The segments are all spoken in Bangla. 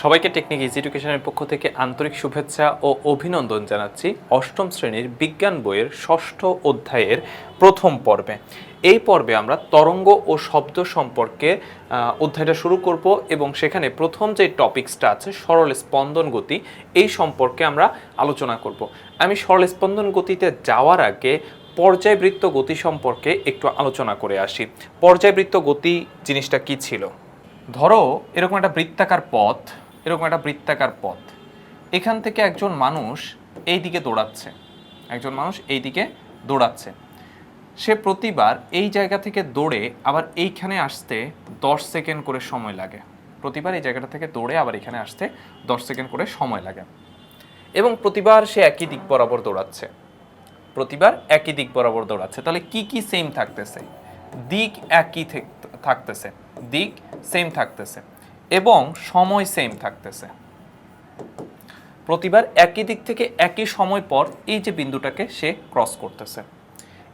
সবাইকে টেকনিক এডুকেশনের পক্ষ থেকে আন্তরিক শুভেচ্ছা ও অভিনন্দন জানাচ্ছি অষ্টম শ্রেণির বিজ্ঞান বইয়ের ষষ্ঠ অধ্যায়ের প্রথম পর্বে। এই পর্বে আমরা তরঙ্গ ও শব্দ সম্পর্কে অধ্যায়টা শুরু করব এবং সেখানে প্রথম যে টপিকসটা আছে, সরল স্পন্দন গতি, এই সম্পর্কে আমরা আলোচনা করব। আমি সরল স্পন্দন গতিতে যাওয়ার আগে পর্যায়বৃত্ত গতি সম্পর্কে একটু আলোচনা করে আসি। পর্যায়বৃত্ত গতি জিনিসটা কি ছিল? ধরো, এরকম একটা বৃত্তাকার পথ এরকম একটা বৃত্তাকার পথ। এখান থেকে একজন মানুষ এই দিকে দৌড়াচ্ছে। একজন মানুষ এই দিকে দৌড়াচ্ছে। সে প্রতিবার এই জায়গা থেকে দৌড়ে আবার এইখানে আসতে দশ সেকেন্ড করে সময় লাগে। প্রতিবার এই জায়গাটা থেকে দৌড়ে আবার এখানে আসতে দশ সেকেন্ড করে সময় লাগে। এবং প্রতিবার সে একই দিক বরাবর দৌড়াচ্ছে। প্রতিবার একই দিক বরাবর দৌড়াচ্ছে। তাহলে কি কি সেম থাকতেছে? দিক একই থেক- থাকতেছে। দিক সেম থাকতেছে। এবং সময় সেম থাকতেছে। প্রতিবার একই দিক থেকে একই সময় পর এই যে বিন্দুটাকে সে ক্রস করতেছে।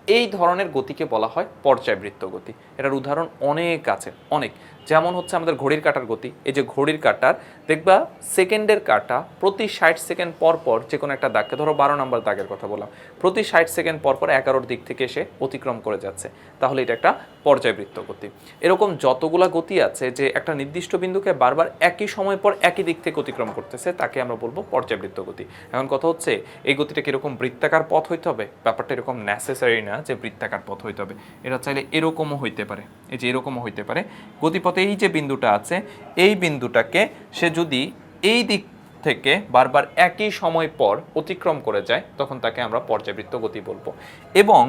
এই ধরনের গতিকে বলা হয় পর্যায়বৃত্ত গতি। এটার উদাহরণ অনেক আছে, অনেক। যেমন হচ্ছে আমাদের ঘড়ির কাটার গতি। এই যে ঘড়ির কাটার, দেখবা সেকেন্ডের কাটা প্রতি ষাট সেকেন্ড পর পর যে কোনো একটা দাগকে, ধরো বারো নম্বর দাগের কথা বললাম, প্রতি ষাট সেকেন্ড পর পর এগারোর দিক থেকে এসে অতিক্রম করে যাচ্ছে। তাহলে এটা একটা পর্যায়বৃত্ত গতি। এরকম যতগুলা গতি আছে যে একটা নির্দিষ্ট বিন্দুকে বারবার একই সময় পর একই দিক থেকে অতিক্রম করতেছে, তাকে আমরা বলব পর্যায়বৃত্ত গতি। এখন কথা হচ্ছে, এই গতিটা কীরকম বৃত্তাকার পথ হইতে হবে? ব্যাপারটা এরকম নেসেসারি না যে বৃত্তাকার পথ হইতে হবে। এটা চাইলে এরকমও হইতে পারে। এই যে এরকমও হইতে পারে। গতিপথে এই যে বিন্দুটা আছে, এই বিন্দুটাকে সে যদি এই দিক থেকে বারবার একই সময় পর অতিক্রম করে যায়, তখন তাকে আমরা পর্যাবৃত্ত গতি বলব। এবং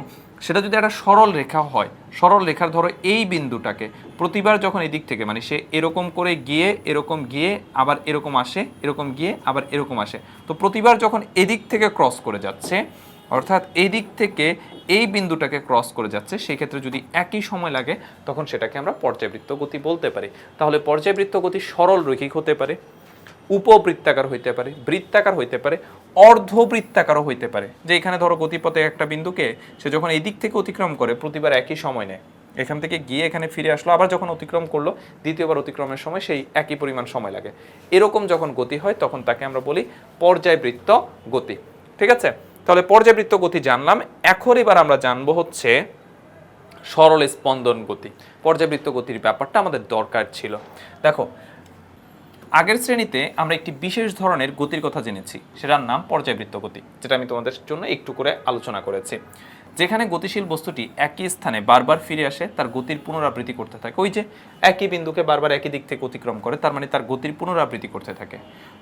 সেটা যদি একটা সরল রেখা হয়, সরল রেখার ধরো এই বিন্দুটাকে প্রতিবার যখন এই দিক থেকে মানে সে এরকম করে গিয়ে, এরকম গিয়ে, আবার এরকম আসে, এরকম গিয়ে, আবার এরকম আসে, তো প্রতিবার যখন এদিক থেকে ক্রস করে যাচ্ছে অর্থাৎ এই দিক থেকে এই বিন্দুটাকে ক্রস করে যাচ্ছে সেই ক্ষেত্রে যদি একই সময় লাগে, তখন সেটাকে আমরা পর্যাবৃত্ত গতি বলতে পারি। তাহলে পর্যাবৃত্ত গতি সরল রৈখিক হতে পারে, উপবৃত্তাকার হইতে পারে, বৃত্তাকার হইতে পারে, অর্ধবৃত্তাকারও হইতে পারে। যে এখানে ধরো গতিপথে একটা বিন্দুকে সে যখন এই দিক থেকে অতিক্রম করে, প্রতিবার একই সময় নেয়। এখান থেকে গিয়ে এখানে ফিরে আসলো, আবার যখন অতিক্রম করল, দ্বিতীয়বার অতিক্রমের সময় সেই একই পরিমাণ সময় লাগে। এরকম যখন গতি হয়, তখন তাকে আমরা বলি পর্যায়বৃত্ত গতি। ঠিক আছে? তাহলে পর্যাবৃত্ত গতি জানলাম। এখন এবার আমরা জানব হচ্ছে সরল স্পন্দন গতি। পর্যাবৃত্ত গতির ব্যাপারটা আমাদের দরকার ছিল। দেখো, আগের শ্রেণীতে আমরা একটি বিশেষ ধরনের গতির কথা জেনেছি, সেটার নাম পর্যাবৃত্ত গতি, যেটা আমি তোমাদের জন্য একটু করে আলোচনা করেছি। যেখানে গতিশীল বস্তুটি একই স্থানে বারবার ফিরে আসে, তার গতির পুনরাবৃত্তি করতে থাকে। ওই যে একই বিন্দুকে বারবার একই দিক থেকে অতিক্রম করে, তার মানে তার গতির পুনরাবৃত্তি করতে থাকে।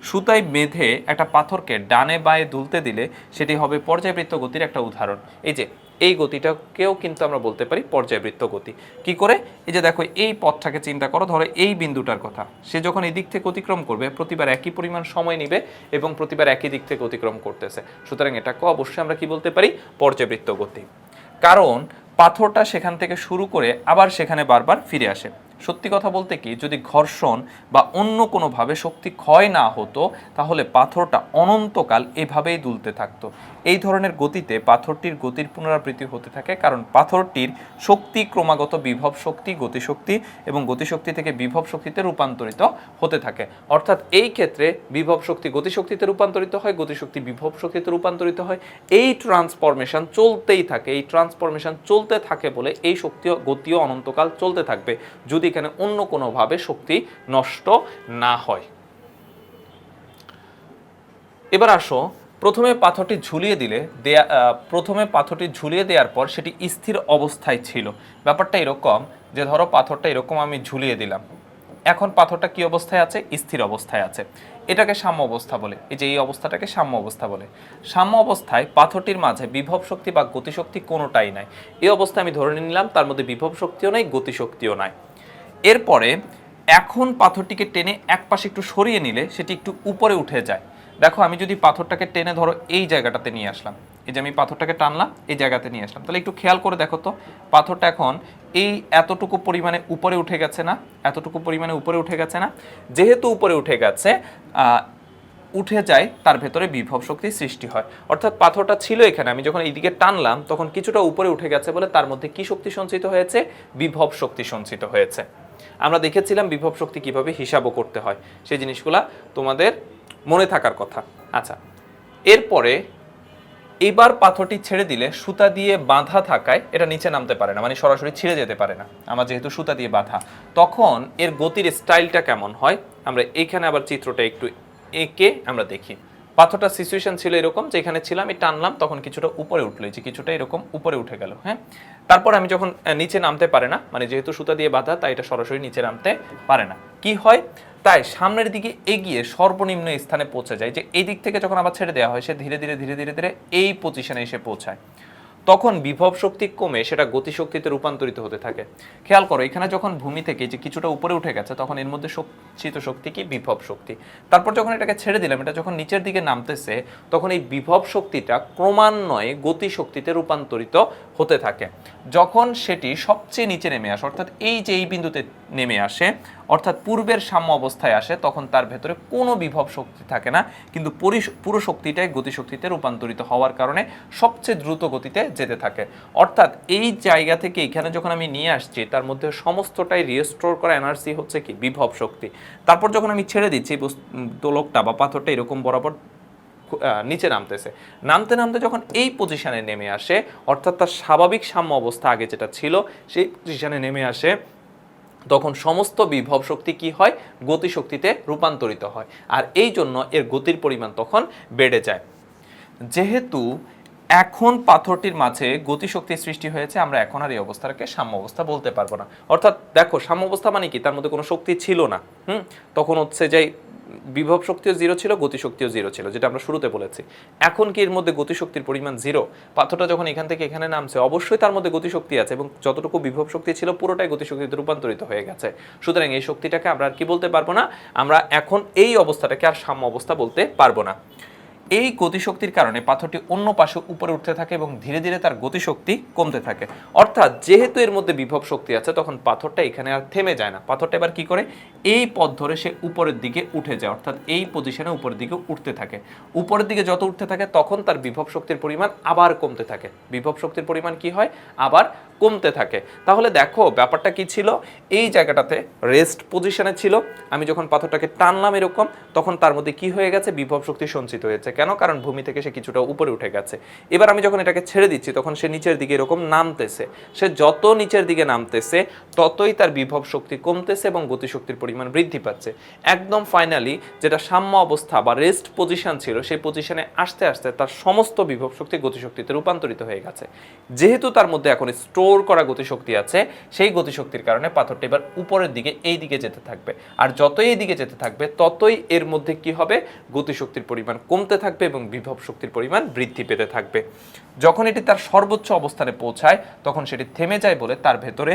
সুতাই বেঁধে একটা পাথরকে ডানে বায়ে দুলতে দিলে সেটি হবে পর্যায়বৃত্ত গতির একটা উদাহরণ। এই যে এই গতিটাকেও কিন্তু আমরা বলতে পারি পর্যায়বৃত্ত গতি। কি করে? এই যে দেখো, এই পথটাকে চিন্তা করো, ধরো এই বিন্দুটার কথা। সে যখন এই দিক থেকে অতিক্রম করবে, প্রতিবার একই পরিমাণ সময় নিবে এবং প্রতিবার একই দিক থেকে অতিক্রম করতেছে। সুতরাং এটাকে অবশ্যই আমরা কি বলতে পারি? পর্যাবৃত্ত গতি। কারণ পাথরটা সেখান থেকে শুরু করে আবার সেখানে বারবার ফিরে আসে। সত্যি কথা বলতে কি, যদি ঘর্ষণ বা অন্য কোনোভাবে শক্তি ক্ষয় না হতো, তাহলে পাথরটা অনন্তকাল এভাবেই দুলতে থাকতো। এই ধরনের গতিতে পাথরটির গতির পুনরাবৃত্তি হতে থাকে, কারণ পাথরটির শক্তি ক্রমাগত বিভব শক্তি, গতিশক্তি এবং গতিশক্তি থেকে বিভব শক্তিতে রূপান্তরিত হতে থাকে। অর্থাৎ এই ক্ষেত্রে বিভব শক্তি গতিশক্তিতে রূপান্তরিত হয়, গতিশক্তি বিভব শক্তিতে রূপান্তরিত হয়। এই ট্রান্সফরমেশন চলতেই থাকে, এই ট্রান্সফরমেশন চলতে থাকে বলে এই শক্তিও গতিও অনন্তকাল চলতে থাকবে, যদি এখানে অন্য কোনোভাবে শক্তি নষ্ট না হয়। এবার আসো প্রথমে পাথরটি ঝুলিয়ে দিলে দেয়া প্রথমে পাথরটি ঝুলিয়ে দেওয়ার পর সেটি স্থির অবস্থায় ছিল। ব্যাপারটা এরকম যে ধরো পাথরটা এরকম আমি ঝুলিয়ে দিলাম। এখন পাথরটা কি অবস্থায় আছে? স্থির অবস্থায় আছে। এটাকে সাম্য অবস্থা বলে। এই যে এই অবস্থাটাকে সাম্য অবস্থা বলে। সাম্য অবস্থায় পাথরটির মাঝে বিভব শক্তি বা গতিশক্তি কোনোটাই নাই। এই অবস্থায় আমি ধরে নিলাম, তার মধ্যে বিভব শক্তিও নাই, গতিশক্তিও নাই। এরপরে এখন পাথরটিকে টেনে এক পাশে একটু সরিয়ে নিলে সেটি একটু উপরে উঠে যায়। দেখো, আমি যদি পাথরটাকে টেনে ধরো এই জায়গাটাতে নিয়ে আসলাম, এই যে আমি পাথরটাকে টানলাম, এই জায়গাতে নিয়ে আসলাম, তাহলে একটু খেয়াল করে দেখো তো, পাথরটা এখন এই এতটুকু পরিমাণে উপরে উঠে গেছে না? এতটুকু পরিমাণে উপরে উঠে গেছে না? যেহেতু উপরে উঠে গেছে উঠে যায়, তার ভেতরে বিভব শক্তি সৃষ্টি হয়। অর্থাৎ পাথরটা ছিল এখানে, আমি যখন এইদিকে টানলাম, তখন কিছুটা উপরে উঠে গেছে বলে তার মধ্যে কি শক্তি সঞ্চিত হয়েছে? বিভব শক্তি সঞ্চিত হয়েছে। আমরা দেখেছিলাম বিভব শক্তি কীভাবে হিসাবও করতে হয়। সেই জিনিসগুলা তোমাদের মনে থাকার কথা। আচ্ছা এরপরে এবার পাথরটি ছেড়ে দিলে সুতা দিয়ে বাঁধা থাকায় এটা নিচে নামতে পারে না মানে সরাসরি ছিঁড়ে যেতে পারে না। আমার যেহেতু সুতা দিয়ে বাঁধা, তখন এর গতির স্টাইলটা কেমন হয়? আমরা এইখানে আবার চিত্রটা একটু এঁকে আমরা দেখি। পাথরটা সিচুয়েশন ছিল এরকম যে এখানে ছিলাম, আমি টানলাম, তখন কিছুটা উপরে উঠল যে কিছুটা এরকম উপরে উঠে গেল হ্যাঁ? তারপর আমি যখন নিচে নামতে পারে না মানে যেহেতু সুতা দিয়ে বাঁধা, তাই এটা সরাসরি নিচে নামতে পারে না। কি হয়? তাই সামনের দিকে এগিয়ে সর্বনিম্ন স্থানে পৌঁছে যায়। যে এই দিক থেকে যখন আবার ছেড়ে দেওয়া হয়, সে ধীরে ধীরে ধীরে ধীরে ধীরে এই পজিশনে এসে পৌঁছায়। তখন বিভব শক্তি কমে, সেটা গতিশক্তিতে রূপান্তরিত হতে থাকে। খেয়াল করো, এখানে যখন ভূমি থেকে যে কিছুটা উপরে উঠে গেছে, তখন এর মধ্যে সঞ্চিত শক্তি কি? বিভব শক্তি। তারপর যখন এটাকে ছেড়ে দিলাম, এটা যখন নিচের দিকে নামতেছে, তখন এই বিভব শক্তিটা ক্রমান্বয়ে গতিশক্তিতে রূপান্তরিত হতে থাকে। যখন সেটি সবচেয়ে নিচে নেমে আসে, অর্থাৎ এই যে এই বিন্দুতে নেমে আসে অর্থাৎ পূর্বের সাম্য অবস্থায় আসে, তখন তার ভেতরে কোনো বিভব শক্তি থাকে না। কিন্তু পরি- শক্তিটাই গতিশক্তিতে রূপান্তরিত হওয়ার কারণে সবচেয়ে দ্রুত গতিতে যেতে থাকে। অর্থাৎ এই জায়গা থেকে এখানে যখন আমি নিয়ে আসছি, তার মধ্যে সমস্তটাই রিস্টোর করা এনার্জি হচ্ছে কি? বিভব শক্তি। তারপর যখন আমি ছেড়ে দিচ্ছি দোলকটা বা পাথরটা এরকম বরাবর নিচে নামতেছে। নামতে নামতে যখন এই পজিশানে নেমে আসে, অর্থাৎ তার স্বাভাবিক সাম্য অবস্থা আগে যেটা ছিল, সেই পজিশানে নেমে আসে তখন সমস্ত বিভব শক্তি কি হয়? গতিশক্তিতে রূপান্তরিত হয়। আর এই জন্য এর গতির পরিমাণ তখন বেড়ে যায়। যেহেতু এখন পাথরটির মাঝে গতিশক্তির সৃষ্টি হয়েছে, আমরা এখন আর এই অবস্থাটাকে সাম্য অবস্থা বলতে পারব না। অর্থাৎ দেখো সাম্য অবস্থা মানে কি? তার মধ্যে কোনো শক্তি ছিল না। হুম? তখন হচ্ছে যে বিভব শক্তিও জিরো ছিল, গতিশক্তিও জিরো ছিল, যেটা আমরা শুরুতে বলেছি। এখন কি এর মধ্যে গতিশক্তির পরিমাণ জিরো পাথরটা যখন এখান থেকে এখানে নামছে, অবশ্যই তার মধ্যে গতিশক্তি আছে এবং যতটুকু বিভব শক্তি ছিল, পুরোটাই গতিশক্তিতে রূপান্তরিত হয়ে গেছে। সুতরাং এই শক্তিটাকে আমরা আর কি বলতে পারব না, আমরা এখন এই অবস্থাটাকে আর সাম্য অবস্থা বলতে পারব না। এই গতিশক্তির কারণে পাথরটি অন্য পাশে উপরে উঠতে থাকে এবং ধীরে ধীরে তার গতিশক্তি কমতে থাকে। অর্থাৎ যেহেতু এর মধ্যে বিভব শক্তি আছে, তখন পাথরটা এখানে আর থেমে যায় না। পাথরটা এবার কি করে? এই পথ ধরে সে উপরের দিকে উঠে যায়, অর্থাৎ এই পজিশনে উপরের দিকে উঠতে থাকে। উপরের দিকে যত উঠতে থাকে, তখন তার বিভব শক্তির পরিমাণ আবার কমতে থাকে। বিভব শক্তির পরিমাণ কি হয়? আবার কমতে থাকে। তাহলে দেখো, ব্যাপারটা কি ছিল? এই জায়গাটাতে রেস্ট পজিশনে ছিল। আমি যখন পাথরটাকে টানলাম এরকম, তখন তার মধ্যে কি হয়ে গেছে? বিভব শক্তি সঞ্চিত হয়েছে। কেন? কারণ ভূমি থেকে সে কিছুটা উপরে উঠে গেছে। এবার আমি যখন এটাকে ছেড়ে দিচ্ছি, তখন সে নিচের দিকে এরকম নামতেছে। সে যত নিচের দিকে নামতেছে, ততই তার বিভব শক্তি কমতেছে এবং গতিশক্তির পরিমাণ বৃদ্ধি পাচ্ছে। একদম ফাইনালি যেটা সাম্য অবস্থা বা রেস্ট পজিশন ছিল, সেই পজিশনে আসতে আসতে তার সমস্ত বিভব শক্তি গতিশক্তিতে রূপান্তরিত হয়ে গেছে। যেহেতু তার মধ্যে এখন স্টোর করা গতিশক্তি আছে, সেই গতিশক্তির কারণে পাথরটি এবার উপরের দিকে এই দিকে যেতে থাকবে। আর যতই এই দিকে যেতে থাকবে, ততই এর মধ্যে কি হবে? গতিশক্তির পরিমাণ কমতে থাকবে এবং বিভব শক্তির পরিমাণ বৃদ্ধি পেতে থাকবে। যখন এটি তার সর্বোচ্চ অবস্থানে পৌঁছায়, তখন সেটি থেমে যায় বলে তার ভেতরে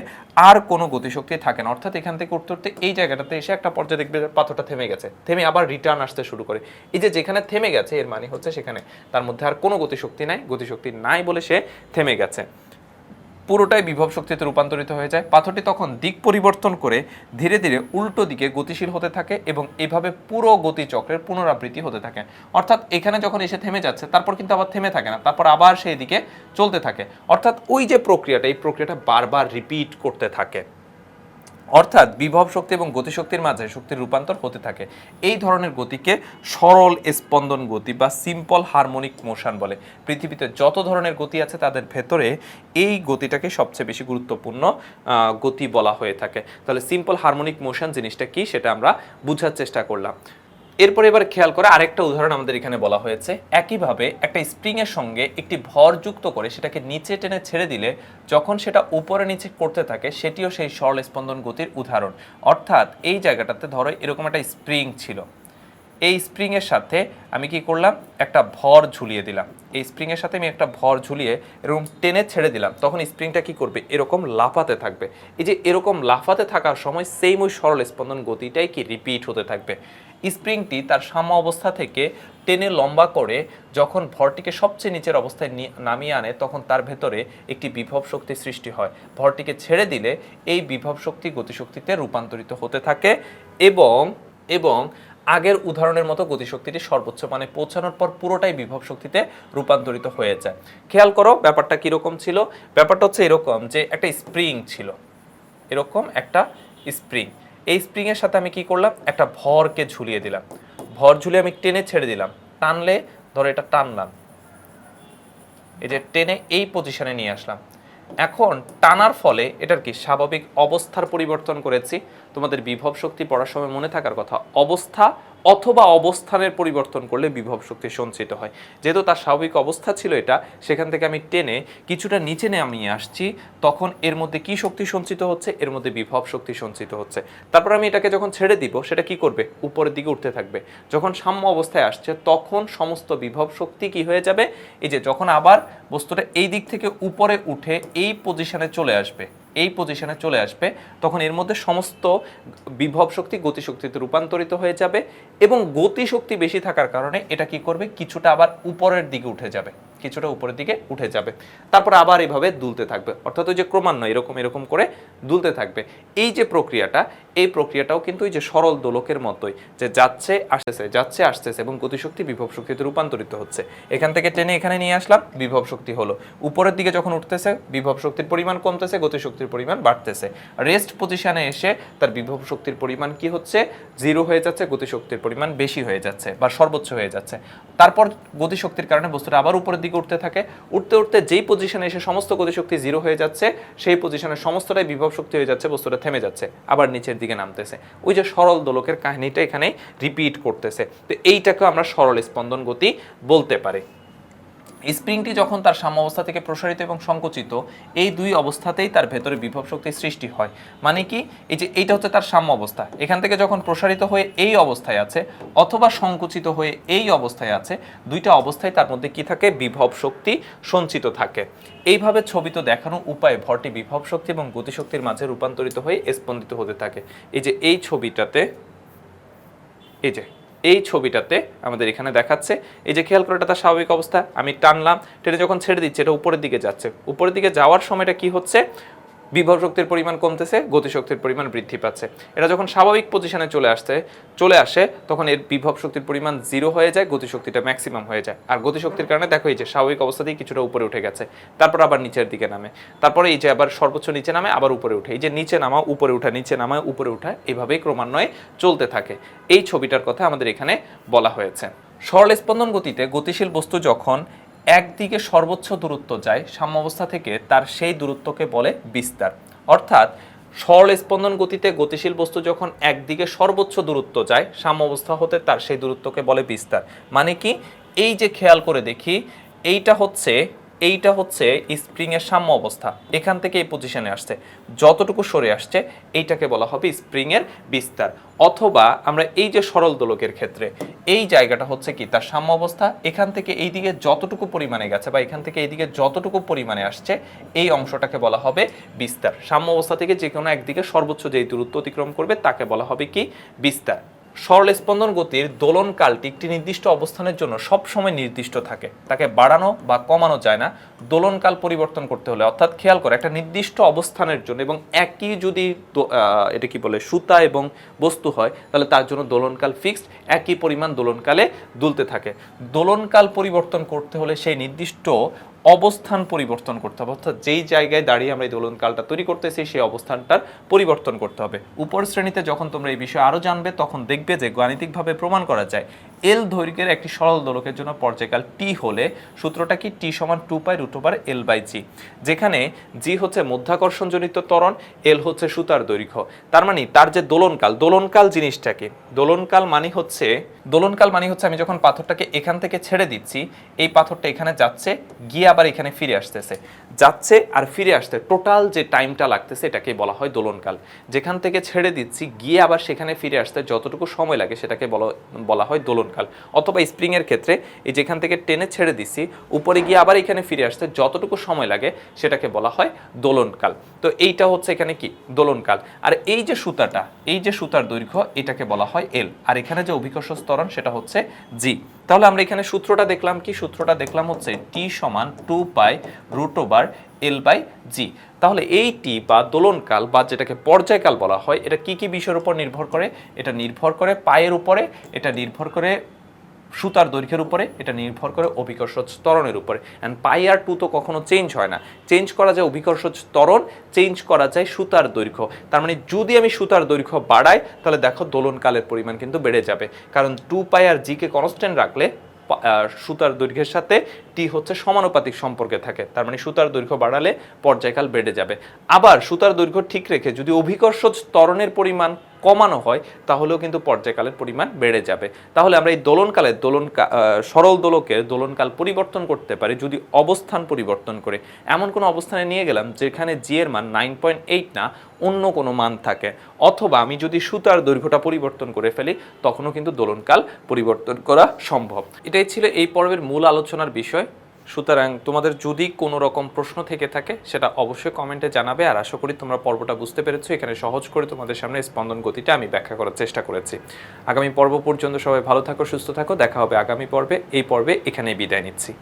আর কোনো গতিশক্তি থাকে না। অর্থাৎ এখান থেকে উঠতে উঠতে এই জায়গাটাতে এসে একটা পর্যায়ে দেখবে পাথরটা থেমে গেছে। থেমে আবার রিটার্ন আসতে শুরু করে। এই যে যেখানে থেমে গেছে, এর মানে হচ্ছে সেখানে। তার মধ্যে আর কোনো গতিশক্তি নাই গতিশক্তি নাই বলে সে থেমে গেছে। পুরোটাই বিভব শক্তিতে রূপান্তরিত হয়ে যায়। পাথরটি তখন দিক পরিবর্তন করে ধীরে ধীরে উল্টো দিকে গতিশীল হতে থাকে এবং এভাবে পুরো গতিচক্রের পুনরাবৃত্তি হতে থাকে। অর্থাৎ এখানে যখন এসে থেমে যাচ্ছে, তারপর কিন্তু আবার থেমে থাকে না, তারপর আবার সেই দিকে চলতে থাকে। অর্থাৎ ওই যে প্রক্রিয়াটা, এই প্রক্রিয়াটা বারবার রিপিট করতে থাকে। অর্থাৎ বিভব শক্তি এবং গতিশক্তির মাঝে শক্তির রূপান্তর হতে থাকে। এই ধরনের গতিকে সরল স্পন্দন গতি বা সিম্পল হারমোনিক মোশন বলে। পৃথিবীতে যত ধরনের গতি আছে তাদের ভেতরে এই গতিটাকে সবচেয়ে বেশি গুরুত্বপূর্ণ গতি বলা হয়ে থাকে। তাহলে সিম্পল হারমোনিক মোশন জিনিসটা কি সেটা আমরা বোঝার চেষ্টা করলাম। এরপর এবার খেয়াল করে আরেকটা উদাহরণ আমাদের এখানে বলা হয়েছে। একইভাবে একটা স্প্রিং এর সঙ্গে একটি ভর যুক্ত করে সেটাকে নিচে টেনে ছেড়ে দিলে যখন সেটা উপরে নিচে করতে থাকে, সেটিও সেই সরল স্পন্দন গতির উদাহরণ। অর্থাৎ এই জায়গাটাতে ধরো এরকম একটা স্প্রিং ছিল। এই স্প্রিং এর সাথে আমি কি করলাম? একটা ভর ঝুলিয়ে দিলাম। এই স্প্রিং এর সাথে আমি একটা ভর ঝুলিয়ে এরকম টেনে ছেড়ে দিলাম। তখন স্প্রিংটা কি করবে? এরকম লাফাতে থাকবে। এই যে এরকম লাফাতে থাকার সময় সেম ওই সরল স্পন্দন গতিটাই কি রিপিট হতে থাকবে। স্প্রিংটি তার সাম্য অবস্থা থেকে টেনে লম্বা করে যখন ভরটিকে সবচেয়ে নিচের অবস্থায় নামিয়ে আনে, তখন তার ভেতরে একটি বিভব শক্তি সৃষ্টি হয়। ভরটিকে ছেড়ে দিলে এই বিভব শক্তি গতিশক্তিতে রূপান্তরিত হতে থাকে এবং এবং আগের উদাহরণের মতো গতিশক্তিটি সর্বোচ্চ মানে পৌঁছানোর পর পুরোটাই বিভব শক্তিতে রূপান্তরিত হয়ে যায় খেয়াল করো, ব্যাপারটা কীরকম ছিল? ব্যাপারটা হচ্ছে এরকম যে একটা স্প্রিং ছিল। এরকম একটা স্প্রিং। এই স্প্রিংয়ের সাথে আমি কি করলাম? একটা ভরকে ঝুলিয়ে দিলাম। ভর ঝুলিয়ে আমি টেনে ছেড়ে দিলাম। টানলে ধরো এটা টানলাম। এই যে টেনে এই পজিশনে নিয়ে আসলাম। এখন টানার ফলে এটার কি স্বাভাবিক অবস্থার পরিবর্তন করেছি? তোমাদের বিভব শক্তি পড়ার সময় মনে থাকার কথা, অবস্থা অথবা অবস্থানের পরিবর্তন করলে বিভব শক্তি সঞ্চিত হয়। যেহেতু তার স্বাভাবিক অবস্থা ছিল এটা, সেখান থেকে আমি টেনে কিছুটা নিচে নামিয়ে আসছি, তখন এর মধ্যে কি শক্তি সঞ্চিত হচ্ছে? এর মধ্যে বিভব শক্তি সঞ্চিত হচ্ছে। তারপর আমি এটাকে যখন ছেড়ে দিব, সেটা কি করবে? উপরের দিকে উঠতে থাকবে। যখন সাম্য অবস্থায় আসছে, তখন সমস্ত বিভব শক্তি কি হয়ে যাবে? এই যে যখন আবার বস্তুটা এই দিক থেকে উপরে উঠে এই পজিশনে চলে আসবে এই পজিশনে চলে আসবে, তখন এর মধ্যে সমস্ত বিভব শক্তি গতিশক্তিতে রূপান্তরিত হয়ে যাবে এবং গতিশক্তি বেশি থাকার কারণে এটা কি করবে? কিছুটা আবার উপরের দিকে উঠে যাবে। কিছুটা উপরের দিকে উঠে যাবে। তারপর আবার এইভাবে দুলতে থাকবে। অর্থাৎ ওই যে ক্রমান্বয়ে এরকম এরকম করে দুলতে থাকবে। এই যে প্রক্রিয়াটা, এই প্রক্রিয়াটাও কিন্তু ওই যে সরল দোলকের মতোই যে যাচ্ছে, আসতেছে যাচ্ছে, আসতেছে এবং গতিশক্তি বিভব শক্তিতে রূপান্তরিত হচ্ছে। এখান থেকে টেনে এখানে নিয়ে আসলাম, বিভব শক্তি হলো। উপরের দিকে যখন উঠতেছে, বিভব শক্তির পরিমাণ কমতেছে, গতিশক্তির পরিমাণ বাড়তেছে। রেস্ট পজিশনে এসে তার বিভব শক্তির পরিমাণ কি হচ্ছে? জিরো হয়ে যাচ্ছে, গতিশক্তির পরিমাণ বেশি হয়ে যাচ্ছে বা সর্বোচ্চ হয়ে যাচ্ছে। তারপর গতিশক্তির কারণে বস্তুটা আবার উপরের দিকে উঠতে থাকে। উঠতে উঠতে যেই পজিশনে এসে সমস্ত গতিশক্তি জিরো হয়ে যাচ্ছে, সেই পজিশনে সমস্তটাই বিভব শক্তি হয়ে যাচ্ছে, বস্তুটা থেমে যাচ্ছে, আবার নিচের দিকে নামতেছে। ওই যে সরল দোলকের কাহিনীটা এখানে রিপিট করতেছে। তো এইটাকে আমরা সরল স্পন্দন গতি বলতে পারি। স্প্রিংটি যখন তার সাম্য অবস্থা থেকে প্রসারিত এবং সংকুচিত, এই দুই অবস্থাতেই তার ভেতরে বিভব শক্তির সৃষ্টি হয়। মানে কি? এই যে এইটা হচ্ছে তার সাম্য অবস্থা এখান থেকে যখন প্রসারিত হয়ে এই অবস্থায় আছে অথবা সংকুচিত হয়ে এই অবস্থায় আছে, দুইটা অবস্থায় তার মধ্যে কি থাকে? বিভব শক্তি সঞ্চিত থাকে। এইভাবে ছবিতে দেখানো উপায়ে ভরটি বিভব শক্তি এবং গতিশক্তির মাঝে রূপান্তরিত হয়ে স্পন্দিত হতে থাকে। এই যে এই ছবিটাতে, এই যে এই ছবিটাতে আমাদের এখানে দেখাচ্ছে। এই যে খেয়াল করে, এটা তার স্বাভাবিক অবস্থা। আমি টানলাম, টেনে যখন ছেড়ে দিচ্ছে, এটা উপরের দিকে যাচ্ছে। উপরের দিকে যাওয়ার সময়টা কি হচ্ছে? বিভব শক্তির পরিমাণ কমতেছে, গতিশক্তির পরিমাণ বৃদ্ধি পাচ্ছে। এটা যখন স্বাভাবিক পজিশনে চলে আসছে, চলে আসে, তখন এর বিভব শক্তির পরিমাণ জিরো হয়ে যায়, গতিশক্তিটা ম্যাক্সিমাম হয়ে যায়। আর গতিশক্তির কারণে দেখো এই যে স্বাভাবিক অবস্থাতেই কিছুটা উপরে উঠে গেছে। তারপর আবার নিচের দিকে নামে। তারপরে এই যে আবার সর্বোচ্চ নিচে নামে, আবার উপরে উঠে। এই যে নিচে নামা, উপরে উঠা, নিচে নামা, উপরে উঠা, এভাবেই ক্রমান্বয়ে চলতে থাকে। এই ছবিটার কথা আমাদের এখানে বলা হয়েছে। সরল স্পন্দন গতিতে গতিশীল বস্তু যখন একদিকে সর্বোচ্চ দূরত্ব যায় সাম্যাবস্থা থেকে তার সেই দূরত্বকে বলে বিস্তার। অর্থাৎ সরল স্পন্দন গতিতে গতিশীল বস্তু যখন একদিকে সর্বোচ্চ দূরত্ব যায়, সাম্যাবস্থা হতে তার সেই দূরত্বকে বলে বিস্তার। মানে কি? এই যে খেয়াল করে দেখি, এইটা হচ্ছে এইটা হচ্ছে স্প্রিং এর সাম্য অবস্থা। এখান থেকে এই পজিশনে আসছে। যতটুকু সরে আসছে, এইটাকে বলা হবে স্প্রিং এর বিস্তার। অথবা আমরা এই যে সরল দোলকের ক্ষেত্রে, এই জায়গাটা হচ্ছে কি? তার সাম্য অবস্থা। এখান থেকে এই দিকে যতটুকু পরিমাণে গেছে বা এখান থেকে এই দিকে যতটুকু পরিমাণে আসছে, এই অংশটাকে বলা হবে বিস্তার। সাম্য অবস্থা থেকে যে কোনো একদিকে সর্বোচ্চ যেই দূরত্ব অতিক্রম করবে, তাকে বলা হবে কি? বিস্তার। সরল স্পন্দন গতির দোলনকালটি একটি নির্দিষ্ট অবস্থানের জন্য সব সময় নির্দিষ্ট থাকে। তাকে বাড়ানো বা কমানো যায় না। দোলনকাল পরিবর্তন করতে হলে অর্থাৎ খেয়াল করে একটা নির্দিষ্ট অবস্থানের জন্য এবং একই যদি এটা কি বলে, সুতা এবং বস্তু হয়, তাহলে তার জন্য দোলনকাল ফিক্সড, একই পরিমাণ দোলনকালে দুলতে থাকে। দোলনকাল পরিবর্তন করতে হলে সেই নির্দিষ্ট অবস্থান পরিবর্তন করতে হবে। অর্থাৎ যেই জায়গায় দাঁড়িয়ে আমরা এই দোলনকালটা তৈরি করতেছি, সেই অবস্থানটার পরিবর্তন করতে হবে। উপর শ্রেণীতে যখন তোমরা এই বিষয়ে আরও জানবে, তখন দেখবে যে গাণিতিকভাবে প্রমাণ করা যায় এল দৈর্ঘ্যের একটি সরল দোলকের জন্য পর্যায়কাল টি হলে সূত্রটা কি টি সমান two pi root over L by G যেখানে জি হচ্ছে মধ্যাকর্ষণজনিত ত্বরণ এল হচ্ছে সুতার দৈর্ঘ্য। তার মানে তার যে দোলনকাল দোলনকাল জিনিসটা কি দোলনকাল মানে হচ্ছে, দোলনকাল মানে হচ্ছে আমি যখন পাথরটাকে এখান থেকে ছেড়ে দিচ্ছি, এই পাথরটা এখানে যাচ্ছে, গিয়ে আবার এখানে ফিরে আসতেছে। যাচ্ছে আর ফিরে আসতে টোটাল যে টাইমটা লাগতেছে, এটাকে বলা হয় দোলনকাল। যেখান থেকে ছেড়ে দিচ্ছি, গিয়ে আবার সেখানে ফিরে আসতে যতটুকু সময় লাগে, সেটাকে বলা বলা হয় দোলনকাল অথবা স্প্রিং এর ক্ষেত্রে এই যেখান থেকে টেনে ছেড়ে দিচ্ছি উপরে গিয়ে আবার এখানে ফিরে আসতে যতটুকু সময় লাগে সেটাকে বলা হয় দোলনকাল। তো এইটা হচ্ছে এখানে কি? দোলনকাল। আর এই যে সুতাটা, এই যে সুতার দৈর্ঘ্য, এটাকে বলা হয় এল আর এখানে যে অভিকর্ষ স্তরণ সেটা হচ্ছে জি তাহলে আমরা এখানে সূত্রটা দেখলাম কি? সূত্রটা দেখলাম হচ্ছে টি সমান two pi root over L by G তাহলে এই টি বা দোলনকাল বা যেটাকে পর্যায়কাল বলা হয়, এটা কি কি বিষয়ের উপর নির্ভর করে? এটা নির্ভর করে পায়ের উপরে, এটা নির্ভর করে সুতার দৈর্ঘ্যের উপরে, এটা নির্ভর করে অভিকর্ষজ ত্বরণের উপরে। অ্যান্ড পাই আর টু তো কখনো চেঞ্জ হয় না। চেঞ্জ করা যায় অভিকর্ষজ ত্বরণ চেঞ্জ করা যায় সুতার দৈর্ঘ্য। তার মানে যদি আমি সুতার দৈর্ঘ্য বাড়াই, তাহলে দেখো দোলনকালের পরিমাণ কিন্তু বেড়ে যাবে। কারণ টু পাই আর জিকে কনস্ট্যান্ট রাখলে সুতার দৈর্ঘ্যের সাথে টি হচ্ছে সমানুপাতিক সম্পর্কে থাকে। তার মানে সুতার দৈর্ঘ্য বাড়ালে পর্যায়কাল বেড়ে যাবে। আবার সুতার দৈর্ঘ্য ঠিক রেখে যদি অভিকর্ষ ত্বরণের পরিমাণ কমানো হয়, তাহলেও কিন্তু পর্যায়কালের পরিমাণ বেড়ে যাবে। তাহলে আমরা এই দোলনকালের দোলন সরল দোলকের দোলনকাল পরিবর্তন করতে পারি, যদি অবস্থান পরিবর্তন করে। এমন কোনো অবস্থানে নিয়ে গেলাম, যেখানে জি এর মান নাইন পয়েন্ট এইট না, অন্য কোনো মান থাকে। অথবা আমি যদি সুতার দৈর্ঘ্যটা পরিবর্তন করে ফেলি, তখনও কিন্তু দোলনকাল পরিবর্তন করা সম্ভব। এটাই ছিল এই পর্বের মূল আলোচনার বিষয়। সুতরাং তোমাদের যদি কোনো রকম প্রশ্ন থেকে থাকে, সেটা অবশ্যই কমেন্টে জানাবে, আর আশা করি তোমরা পর্বটা বুঝতে পেরেছ। এখানে সহজ করে তোমাদের সামনে স্পন্দন গতিটা আমি ব্যাখ্যা করার চেষ্টা করেছি। আগামী পর্ব পর্যন্ত সবাই ভালো থাকো, সুস্থ থাকো। দেখা হবে আগামী পর্বে। এই পর্বে এখানেই বিদায় নিচ্ছি।